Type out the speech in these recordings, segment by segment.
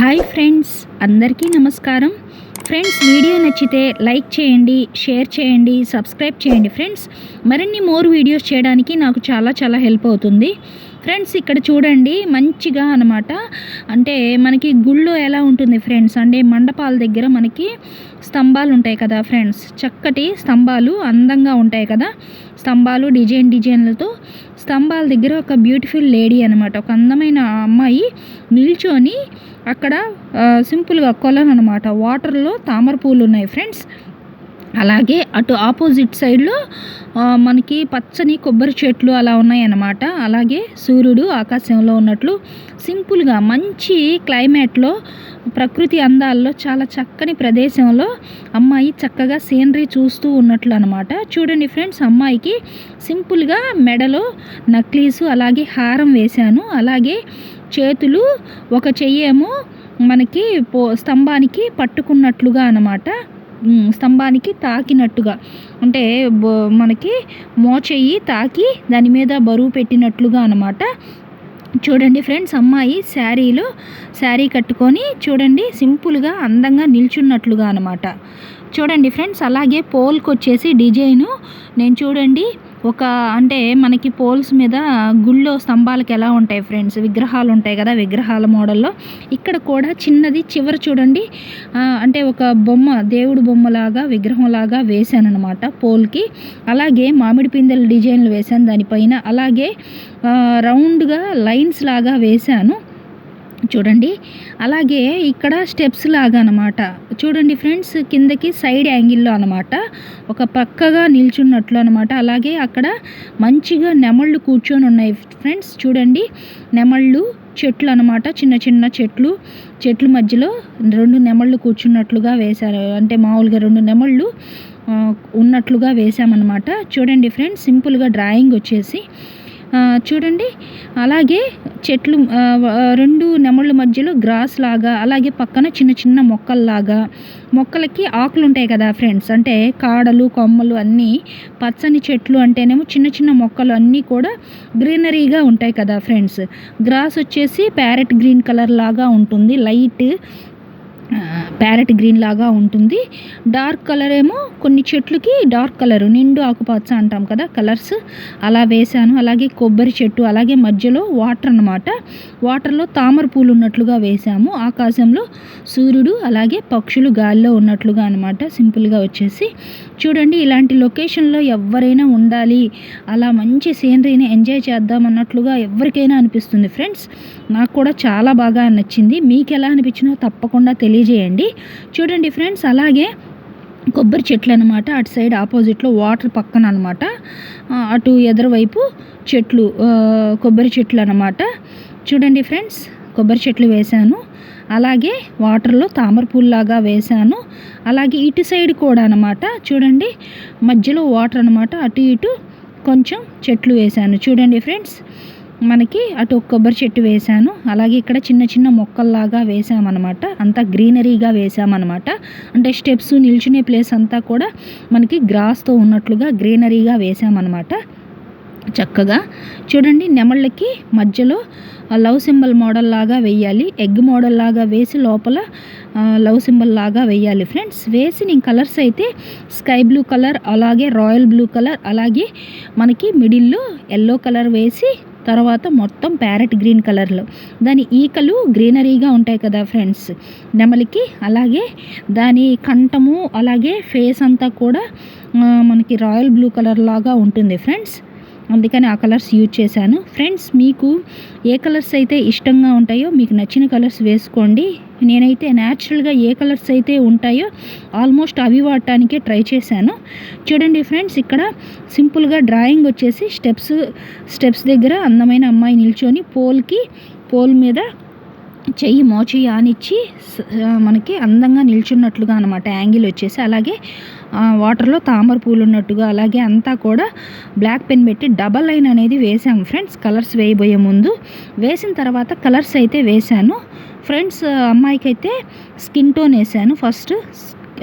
Hi friends అందరికీ నమస్కారం. Friends video నచ్చితే లైక్ చేయండి షేర్ చేయండి సబ్స్క్రైబ్ చేయండి ఫ్రెండ్స్. మరిన్ని మోర్ వీడియోస్ చేయడానికి నాకు చాలా చాలా హెల్ప్ అవుతుంది. ఫ్రెండ్స్ ఇక్కడ చూడండి మంచిగా అనమాట అంటే మనకి గుళ్ళో ఎలా ఉంటుంది ఫ్రెండ్స్ అంటే మండపాల దగ్గర మనకి స్తంభాలు ఉంటాయి కదా ఫ్రెండ్స్ చక్కటి స్తంభాలు అందంగా ఉంటాయి కదా. స్తంభాలు డిజైన్ డిజైన్లతో స్తంభాల దగ్గర ఒక బ్యూటిఫుల్ లేడీ అనమాట ఒక అందమైన అమ్మాయి నిల్చొని అక్కడ సింపుల్గా కొలను అనమాట వాటర్లో తామర పూలు ఉన్నాయి ఫ్రెండ్స్ అలాగే అటు ఆపోజిట్ సైడ్లో మనకి పచ్చని కొబ్బరి చెట్లు అలా ఉన్నాయన్నమాట. అలాగే సూర్యుడు ఆకాశంలో ఉన్నట్లు సింపుల్గా మంచి క్లైమేట్లో ప్రకృతి అందాల్లో చాలా చక్కని ప్రదేశంలో అమ్మాయి చక్కగా సీనరీ చూస్తూ ఉన్నట్లు అనమాట చూడండి ఫ్రెండ్స్ అమ్మాయికి సింపుల్గా మెడలో నక్లీసు అలాగే హారం వేశాను. అలాగే చేతులు ఒక చెయ్యేమో మనకి పో స్తంభానికి పట్టుకున్నట్లుగా అనమాట స్తంభానికి తాకినట్టుగా. అంటే బో- మనకి మోచెయ్యి తాకి దాని మీద బరువు పెట్టినట్లుగా అనమాట చూడండి ఫ్రెండ్స్ అమ్మాయి శారీలో శారీ కట్టుకొని చూడండి సింపుల్గా అందంగా నిల్చున్నట్లుగా అనమాట చూడండి ఫ్రెండ్స్ అలాగే పోల్కి వచ్చేసి డిజైను. నేను చూడండి ఒక అంటే మనకి పోల్స్ మీద గుళ్ళో స్తంభాలకు ఎలా ఉంటాయి ఫ్రెండ్స్? విగ్రహాలు ఉంటాయి కదా విగ్రహాల మోడల్లో. ఇక్కడ కూడా చిన్నది చివర చూడండి. అంటే ఒక బొమ్మ దేవుడు బొమ్మలాగా విగ్రహంలాగా వేశాను అనమాట పోల్కి. అలాగే మామిడి పిందెల డిజైన్లు వేశాను దానిపైన. అలాగే రౌండ్గా లైన్స్ లాగా వేశాను. చూడండి. అలాగే ఇక్కడ స్టెప్స్ లాగా అనమాట చూడండి ఫ్రెండ్స్ కిందకి సైడ్ యాంగిల్లో అనమాట. ఒక పక్కగా నిల్చున్నట్లు అనమాట. అలాగే అక్కడ మంచిగా నెమళ్ళు కూర్చొని ఉన్నాయి ఫ్రెండ్స్ చూడండి. నెమళ్ళు చెట్లు అనమాట. చిన్న చిన్న చెట్లు. చెట్ల మధ్యలో రెండు నెమళ్ళు కూర్చున్నట్లుగా వేశారు. అంటే మామూలుగా రెండు నెమళ్ళు ఉన్నట్లుగా వేసామన్నమాట చూడండి ఫ్రెండ్స్ సింపుల్గా డ్రాయింగ్ వచ్చేసి చూడండి. అలాగే చెట్లు రెండు నెమళ్ళ మధ్యలో గ్రాస్ లాగా అలాగే పక్కన చిన్న చిన్న మొక్కల్లాగా. మొక్కలకి ఆకులు ఉంటాయి కదా ఫ్రెండ్స్. అంటే కాడలు కొమ్మలు అన్నీ పచ్చని చెట్లు అంటేనేమో చిన్న చిన్న మొక్కలు అన్నీ కూడా గ్రీనరీగా ఉంటాయి కదా ఫ్రెండ్స్. గ్రాస్ వచ్చేసి ప్యారెట్ గ్రీన్ కలర్ లాగా ఉంటుంది. లైట్ ప్యారెట్ గ్రీన్ లాగా ఉంటుంది. డార్క్ కలర్ ఏమో కొన్ని చెట్లకి డార్క్ కలర్ నిండు ఆకుపచ్చ అంటాం కదా కలర్స్. అలా వేశాను. అలాగే కొబ్బరి చెట్టు అలాగే మధ్యలో వాటర్ అన్నమాట. వాటర్లో తామర పూలు ఉన్నట్లుగా వేశాము. ఆకాశంలో సూర్యుడు అలాగే పక్షులు గాలిలో ఉన్నట్లుగా అనమాట సింపుల్గా వచ్చేసి. చూడండి ఇలాంటి లొకేషన్లో ఎవరైనా ఉండాలి. అలా మంచి సీనరీని ఎంజాయ్ చేద్దాం అన్నట్లుగా ఎవరికైనా అనిపిస్తుంది ఫ్రెండ్స్. నాకు కూడా చాలా బాగా నచ్చింది. మీకు ఎలా అనిపించినా తప్పకుండా తెలియజేయండి. చూడండి ఫ్రెండ్స్ అలాగే కొబ్బరి చెట్లు అనమాట అటు సైడ్ ఆపోజిట్లో వాటర్ పక్కన అనమాట అటు ఎదురువైపు చెట్లు కొబ్బరి చెట్లు అనమాట చూడండి ఫ్రెండ్స్ కొబ్బరి చెట్లు వేశాను. అలాగే వాటర్లో తామర పూల్లాగా వేశాను. అలాగే ఇటు సైడ్ కూడా అనమాట చూడండి మధ్యలో వాటర్ అనమాట అటు ఇటు కొంచెం చెట్లు వేశాను. చూడండి ఫ్రెండ్స్ మనకి అటు కొబ్బరి చెట్టు వేశాను. అలాగే ఇక్కడ చిన్న చిన్న మొక్కల్లాగా వేసామన్నమాట అంతా గ్రీనరీగా వేసామన్నమాట అంటే స్టెప్స్ నిల్చునే ప్లేస్ అంతా కూడా మనకి గ్రాస్తో ఉన్నట్లుగా గ్రీనరీగా వేసామన్నమాట చక్కగా. చూడండి నెమళ్ళకి మధ్యలో లవ్ సింబల్ మోడల్ లాగా వేయాలి. ఎగ్ మోడల్ లాగా వేసి లోపల లవ్ సింబల్ లాగా వేయాలి ఫ్రెండ్స్. వేసి నేను కలర్స్ అయితే స్కై బ్లూ కలర్ అలాగే రాయల్ బ్లూ కలర్ అలాగే మనకి మిడిల్లో ఎల్లో కలర్ వేసి తర్వాత మొత్తం ప్యారెట్ గ్రీన్ కలర్లో. దాని ఈకలు గ్రీనరీగా ఉంటాయి కదా ఫ్రెండ్స్. నెమలికి అలాగే దాని కంఠము అలాగే ఫేస్ అంతా కూడా మనకి రాయల్ బ్లూ కలర్ లాగా ఉంటుంది ఫ్రెండ్స్. అందుకని ఆ కలర్స్ యూజ్ చేశాను. ఫ్రెండ్స్ మీకు ఏ కలర్స్ అయితే ఇష్టంగా ఉంటాయో మీకు నచ్చిన కలర్స్ వేసుకోండి. నేనైతే న్యాచురల్గా ఏ కలర్స్ అయితే ఉంటాయో ఆల్మోస్ట్ అవి వాడటానికే ట్రై చేశాను. చూడండి ఫ్రెండ్స్ ఇక్కడ సింపుల్గా డ్రాయింగ్ వచ్చేసి స్టెప్స్ స్టెప్స్ దగ్గర అందమైన అమ్మాయి నిల్చొని పోల్కి పోల్ మీద చెయ్యి మోచి ఆనిచ్చి స- మనకి అందంగా నిల్చున్నట్లుగా అనమాట యాంగిల్ వచ్చేసి అలాగే వాటర్లో తామర పూలు ఉన్నట్టుగా అలాగే అంతా కూడా బ్లాక్ పెన్ పెట్టి డబల్ లైన్ అనేది వేసాము ఫ్రెండ్స్. కలర్స్ వేయబోయే ముందు వేసిన తర్వాత కలర్స్ అయితే వేశాను. ఫ్రెండ్స్ అమ్మాయికి అయితే స్కిన్ టోన్ వేసాను ఫస్ట్.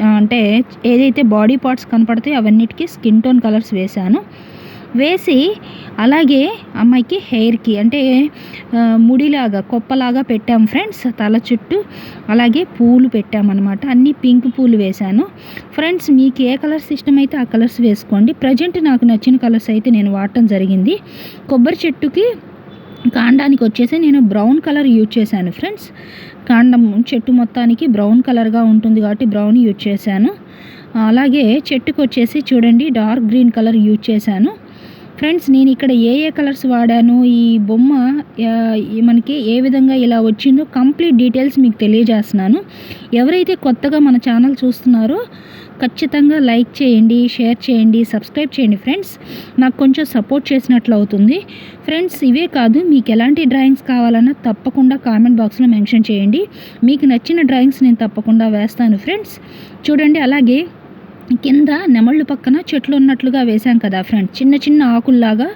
అంటే ఏదైతే బాడీ పార్ట్స్ కనపడతాయో అవన్నిటికీ స్కిన్ టోన్ కలర్స్ వేశాను. వేసి అలాగే అమ్మాయికి హెయిర్కి అంటే ముడిలాగా కొప్పలాగా పెట్టాం ఫ్రెండ్స్ తల చుట్టూ. అలాగే పూలు పెట్టామన్నమాట. అన్ని పింక్ పూలు వేశాను. ఫ్రెండ్స్ మీకు ఏ కలర్స్ ఇష్టమైతే ఆ కలర్స్ వేసుకోండి. ప్రజెంట్ నాకు నచ్చిన కలర్స్ అయితే నేను వాడటం జరిగింది. కొబ్బరి చెట్టుకి కాండానికి వచ్చేసి నేను బ్రౌన్ కలర్ యూజ్ చేశాను ఫ్రెండ్స్. కాండం చెట్టు మొత్తానికి బ్రౌన్ కలర్గా ఉంటుంది కాబట్టి బ్రౌన్ యూజ్ చేశాను. అలాగే చెట్టుకు వచ్చేసి చూడండి డార్క్ గ్రీన్ కలర్ యూజ్ చేశాను. ఫ్రెండ్స్ నేను ఇక్కడ ఏ ఏ కలర్స్ వాడాను ఈ బొమ్మ మనకి ఏ విధంగా ఇలా వచ్చిందో కంప్లీట్ డీటెయిల్స్ మీకు తెలియజేస్తున్నాను. ఎవరైతే కొత్తగా మన ఛానల్ చూస్తున్నారో ఖచ్చితంగా లైక్ చేయండి షేర్ చేయండి సబ్స్క్రైబ్ చేయండి ఫ్రెండ్స్ నాకు కొంచెం సపోర్ట్ చేసినట్లు అవుతుంది. ఫ్రెండ్స్ ఇవే కాదు మీకు ఎలాంటి డ్రాయింగ్స్ కావాలన్నా తప్పకుండా కామెంట్ బాక్స్లో మెన్షన్ చేయండి. మీకు నచ్చిన డ్రాయింగ్స్ నేను తప్పకుండా వేస్తాను ఫ్రెండ్స్ చూడండి అలాగే కింద నెమళ్ళు పక్కన చెట్లు ఉన్నట్లుగా వేసాం కదా ఫ్రెండ్స్ చిన్న చిన్న ఆకుల్లాగా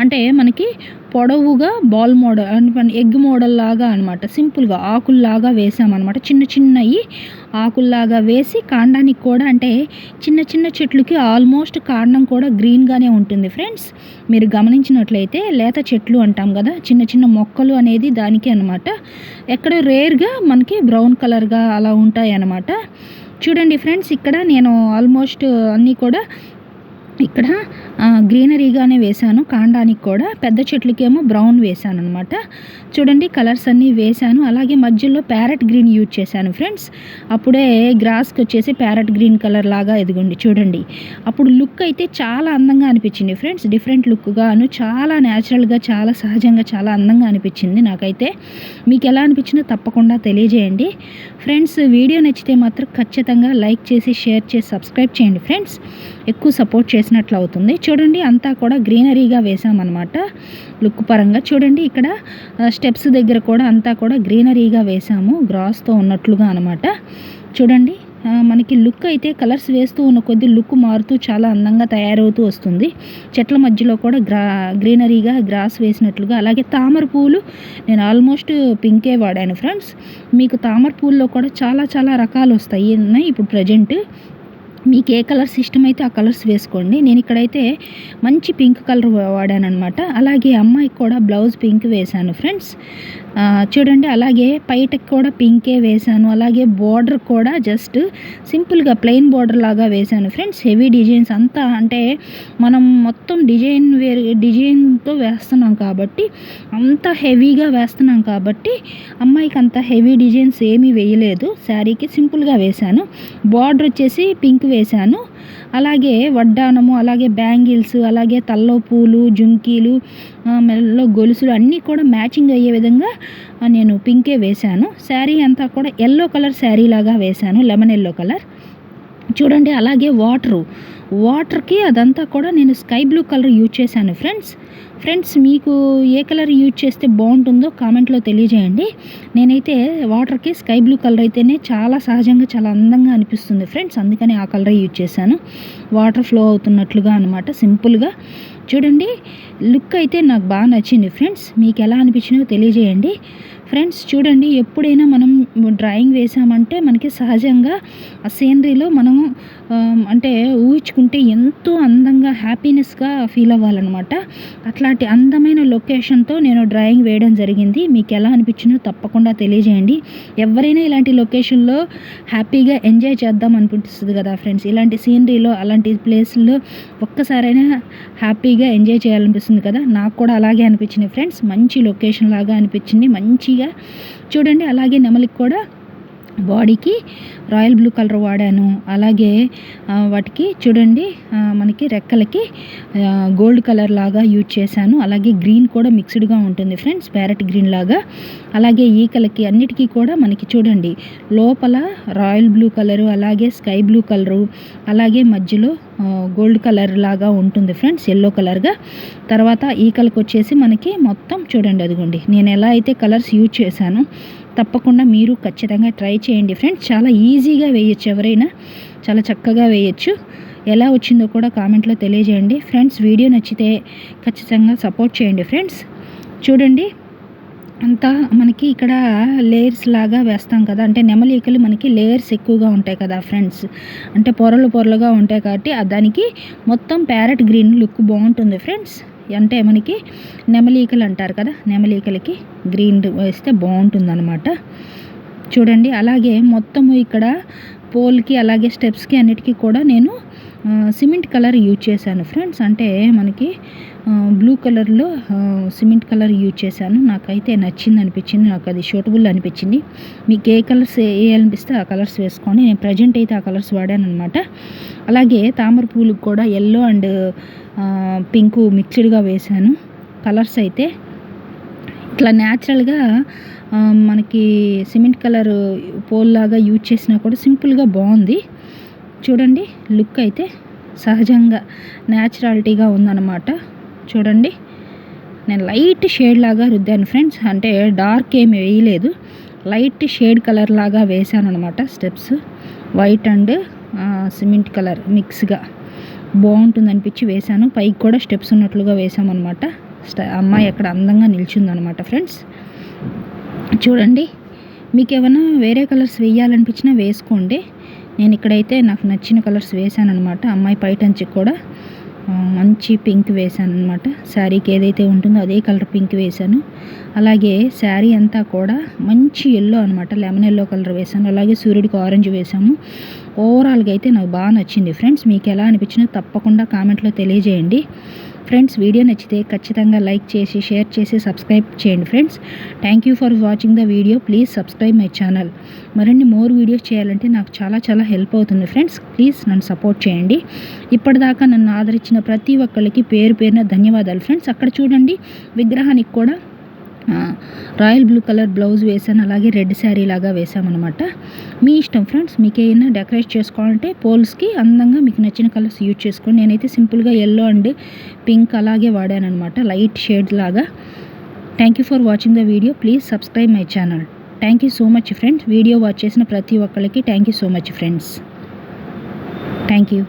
అంటే మనకి పొడవుగా బాల్ మోడల్ అంటే ఎగ్ మోడల్ లాగా అనమాట సింపుల్గా ఆకుల్లాగా వేసామన్నమాట చిన్న చిన్నవి ఆకుల్లాగా వేసి కాండానికి కూడా అంటే చిన్న చిన్న చెట్లకి ఆల్మోస్ట్ కాండం కూడా గ్రీన్గానే ఉంటుంది ఫ్రెండ్స్ మీరు గమనించినట్లయితే లేత చెట్లు అంటాం కదా చిన్న చిన్న మొక్కలు అనేది దానికి అనమాట ఎక్కడ రేర్గా మనకి బ్రౌన్ కలర్గా అలా ఉంటాయి అన్నమాట. చూడండి ఫ్రెండ్స్ ఇక్కడ నేను ఆల్మోస్ట్ అన్నీ కూడా ఇక్కడ గ్రీనరీగానే వేశాను. కాండానికి కూడా పెద్ద చెట్లకేమో బ్రౌన్ వేశాను అనమాట చూడండి కలర్స్ అన్నీ వేశాను. అలాగే మధ్యలో ప్యారెట్ గ్రీన్ యూజ్ చేశాను ఫ్రెండ్స్. అప్పుడే గ్రాస్కి వచ్చేసి ప్యారెట్ గ్రీన్ కలర్ లాగా ఎదుగుండి చూడండి. అప్పుడు లుక్ అయితే చాలా అందంగా అనిపించింది ఫ్రెండ్స్. డిఫరెంట్ లుక్గాను చాలా న్యాచురల్గా చాలా సహజంగా చాలా అందంగా అనిపించింది నాకైతే. మీకు ఎలా అనిపించిందో తప్పకుండా తెలియజేయండి. ఫ్రెండ్స్ వీడియో నచ్చితే మాత్రం ఖచ్చితంగా లైక్ చేసి షేర్ చేసి సబ్స్క్రైబ్ చేయండి ఫ్రెండ్స్. ఎక్కువ సపోర్ట్ వేసినట్లు అవుతుంది. చూడండి అంతా కూడా గ్రీనరీగా వేసామన్నమాట లుక్ పరంగా చూడండి ఇక్కడ స్టెప్స్ దగ్గర కూడా అంతా కూడా గ్రీనరీగా వేసాము గ్రాస్తో ఉన్నట్లుగా అనమాట చూడండి మనకి లుక్ అయితే కలర్స్ వేస్తూ ఉన్న కొద్ది లుక్ మారుతూ చాలా అందంగా తయారవుతూ వస్తుంది. చెట్ల మధ్యలో కూడా గ్రా గ్రీనరీగా గ్రాస్ వేసినట్లుగా. అలాగే తామర పూలు నేను ఆల్మోస్ట్ పింకే వాడాను ఫ్రెండ్స్. మీకు తామర పూల్లో కూడా చాలా చాలా రకాలు వస్తాయి ఉన్నాయి ఇప్పుడు ప్రజెంట్. మీకు ఏ కలర్స్ ఇష్టమైతే ఆ కలర్స్ వేసుకోండి. నేను ఇక్కడైతే మంచి పింక్ కలర్ వాడాను అనమాట అలాగే అమ్మాయికి కూడా బ్లౌజ్ పింక్ వేశాను ఫ్రెండ్స్. చూడండి అలాగే పైటకి కూడా పింకే వేశాను. అలాగే బార్డర్ కూడా జస్ట్ సింపుల్గా ప్లెయిన్ బార్డర్ లాగా వేశాను ఫ్రెండ్స్. హెవీ డిజైన్స్ అంతా అంటే మనం మొత్తం డిజైన్ వేరు డిజైన్తో వేస్తున్నాం కాబట్టి అంత హెవీగా వేస్తున్నాం కాబట్టి అమ్మాయికి అంత హెవీ డిజైన్స్ ఏమీ వేయలేదు. శారీకి సింపుల్గా వేశాను. బార్డర్ వచ్చేసి పింక్ వేశాను. అలాగే వడ్డానము అలాగే బ్యాంగిల్స్ అలాగే తల్లో పూలు జుంకీలు ఆ, మెడలో గొలుసులు అన్నీ కూడా మ్యాచింగ్ అయ్యే విధంగా నేను పింకే వేశాను. శారీ అంతా కూడా ఎల్లో కలర్ శారీ లాగా వేశాను లెమన్ ఎల్లో కలర్. చూడండి అలాగే వాటరు. వాటర్కి అదంతా కూడా నేను స్కై బ్లూ కలర్ యూజ్ చేశాను ఫ్రెండ్స్. ఫ్రెండ్స్ మీకు ఏ కలర్ యూజ్ చేస్తే బాగుంటుందో కామెంట్లో తెలియజేయండి. నేనైతే వాటర్కి స్కై బ్లూ కలర్ అయితేనే చాలా సహజంగా చాలా అందంగా అనిపిస్తుంది ఫ్రెండ్స్. అందుకని ఆ కలర్ యూజ్ చేశాను. వాటర్ ఫ్లో అవుతున్నట్లుగా అనమాట సింపుల్గా. చూడండి లుక్ అయితే నాకు బాగా నచ్చింది ఫ్రెండ్స్. మీకు ఎలా అనిపించినో తెలియజేయండి. ఫ్రెండ్స్ చూడండి ఎప్పుడైనా మనం డ్రాయింగ్ వేసామంటే మనకి సహజంగా ఆ సీనరీలో మనం అంటే ఊహించుకుంటే ఎంతో అందంగా హ్యాపీనెస్గా ఫీల్ అవ్వాలన్నమాట. అట్లాంటి అందమైన లొకేషన్తో నేను డ్రాయింగ్ వేయడం జరిగింది. మీకు ఎలా అనిపించిందో తప్పకుండా తెలియజేయండి. ఎవరైనా ఇలాంటి లొకేషన్లో హ్యాపీగా ఎంజాయ్ చేద్దాం అనిపిస్తుంది కదా ఫ్రెండ్స్ ఇలాంటి సీనరీలో అలాంటి ప్లేస్లో ఒక్కసారైనా హ్యాపీగా ఎంజాయ్ చేయాలనిపిస్తుంది కదా. నాకు కూడా అలాగే అనిపించింది ఫ్రెండ్స్ మంచి లొకేషన్ లాగా అనిపించింది. మంచి మంచిగా చూడండి అలాగే నెమలికి కూడా బాడీకి రాయల్ బ్లూ కలర్ వాడాను. అలాగే వాటికి చూడండి మనకి రెక్కలకి గోల్డ్ కలర్ లాగా యూజ్ చేశాను. అలాగే గ్రీన్ కూడా మిక్స్డ్గా ఉంటుంది ఫ్రెండ్స్ ప్యారెట్ గ్రీన్ లాగా. అలాగే ఈకలకి అన్నిటికీ కూడా మనకి చూడండి లోపల రాయల్ బ్లూ కలరు అలాగే స్కై బ్లూ కలరు అలాగే మధ్యలో గోల్డ్ కలర్ లాగా ఉంటుంది ఫ్రెండ్స్ ఎల్లో కలర్గా తర్వాత ఈకలకు వచ్చేసి మనకి మొత్తం చూడండి అదిగోండి నేను ఎలా అయితే కలర్స్ యూజ్ చేశాను తప్పకుండా మీరు ఖచ్చితంగా ట్రై చేయండి ఫ్రెండ్స్. చాలా ఈజీగా వేయచ్చు ఎవరైనా. చాలా చక్కగా వేయచ్చు. ఎలా వచ్చిందో కూడా కామెంట్లో తెలియజేయండి. ఫ్రెండ్స్ వీడియో నచ్చితే ఖచ్చితంగా సపోర్ట్ చేయండి ఫ్రెండ్స్. చూడండి అంతా మనకి ఇక్కడ లేయర్స్ లాగా వేస్తాం కదా. అంటే నెమలీకలు మనకి లేయర్స్ ఎక్కువగా ఉంటాయి కదా ఫ్రెండ్స్. అంటే పొరలు పొరలుగా ఉంటాయి కాబట్టి దానికి మొత్తం ప్యారెట్ గ్రీన్ లుక్ బాగుంటుంది ఫ్రెండ్స్. అంటే మనకి నెమలీకలు అంటారు కదా నెమలీకలకి గ్రీన్ వేస్తే బాగుంటుంది అనమాట చూడండి అలాగే మొత్తము ఇక్కడ పోల్కి అలాగే స్టెప్స్కి అన్నిటికీ కూడా నేను సిమెంట్ కలర్ యూజ్ చేశాను ఫ్రెండ్స్. అంటే మనకి బ్లూ కలర్లో సిమెంట్ కలర్ యూజ్ చేశాను. నాకైతే నచ్చింది అనిపించింది. నాకు అది షూటబుల్ అనిపించింది. మీకు ఏ కలర్స్ వేయాలనిపిస్తే ఆ కలర్స్ వేసుకోండి నేను ప్రజెంట్ అయితే ఆ కలర్స్ వాడాను అనమాట అలాగే తామర పూలకు కూడా ఎల్లో అండ్ పింకు మిక్స్డ్గా వేశాను. కలర్స్ అయితే ఇట్లా న్యాచురల్గా మనకి సిమెంట్ కలర్ పోల్ లాగా యూజ్ చేసినా కూడా సింపుల్గా బాగుంది. చూడండి లుక్ అయితే సహజంగా న్యాచురాలిటీగా ఉందన్నమాట. చూడండి నేను లైట్ షేడ్ లాగా రుద్దాను ఫ్రెండ్స్. అంటే డార్క్ ఏమి వేయలేదు. లైట్ షేడ్ కలర్ లాగా వేసాను అనమాట steps. White and cement colour మిక్స్గా బాగుంటుంది అనిపించి వేశాను. పైకి కూడా స్టెప్స్ ఉన్నట్లుగా వేసామన్నమాట అమ్మాయి అక్కడ అందంగా నిల్చుందనమాట ఫ్రెండ్స్. చూడండి మీకు ఏమైనా వేరే కలర్స్ వేయాలనిపించినా వేసుకోండి. నేను ఇక్కడైతే నాకు నచ్చిన కలర్స్ వేశాను అనమాట అమ్మాయి పైటంచి కూడా మంచి పింక్ వేశాను అనమాట శారీకి ఏదైతే ఉంటుందో అదే కలర్ పింక్ వేశాను. అలాగే శారీ అంతా కూడా మంచి ఎల్లో అనమాట లెమన్ ఎల్లో కలర్ వేసాను అలాగే సూర్యుడికి ఆరెంజ్ వేశాము. ఓవరాల్గా అయితే నాకు బాగా నచ్చింది. ఫ్రెండ్స్ మీకు ఎలా అనిపించినా తప్పకుండా కామెంట్లో తెలియజేయండి. ఫ్రెండ్స్ వీడియో నచ్చితే ఖచ్చితంగా లైక్ చేసి షేర్ చేసి సబ్స్క్రైబ్ చేయండి friends. Thank you for watching the video. Please subscribe my channel. మరిన్ని మోర్ వీడియోస్ చేయాలంటే నాకు చాలా చాలా హెల్ప్ అవుతుంది ఫ్రెండ్స్. ప్లీజ్ నన్ను సపోర్ట్ చేయండి. ఇప్పటిదాకా నన్ను ఆదరించిన ప్రతి ఒక్కరికి పేరు పేరున ధన్యవాదాలు ఫ్రెండ్స్. అక్కడ చూడండి విగ్రహానికి కూడా రాయల్ బ్లూ కలర్ బ్లౌజ్ వేసాను అలాగే రెడ్ శారీ లాగా వేసామన్నమాట. మీ ఇష్టం ఫ్రెండ్స్ మీకు ఏమైనా డెకరేట్ చేసుకోవాలంటే పోల్స్కి అందంగా మీకు నచ్చిన కలర్స్ యూజ్ చేసుకోండి. నేనైతే సింపుల్గా ఎల్లో అండ్ పింక్ అలాగే వాడాను అనమాట లైట్ షేడ్ లాగా. Thank you for watching the video please subscribe my channel thank you so much friends video watch చేసిన ప్రతి ఒక్కరికి thank you so much friends thank you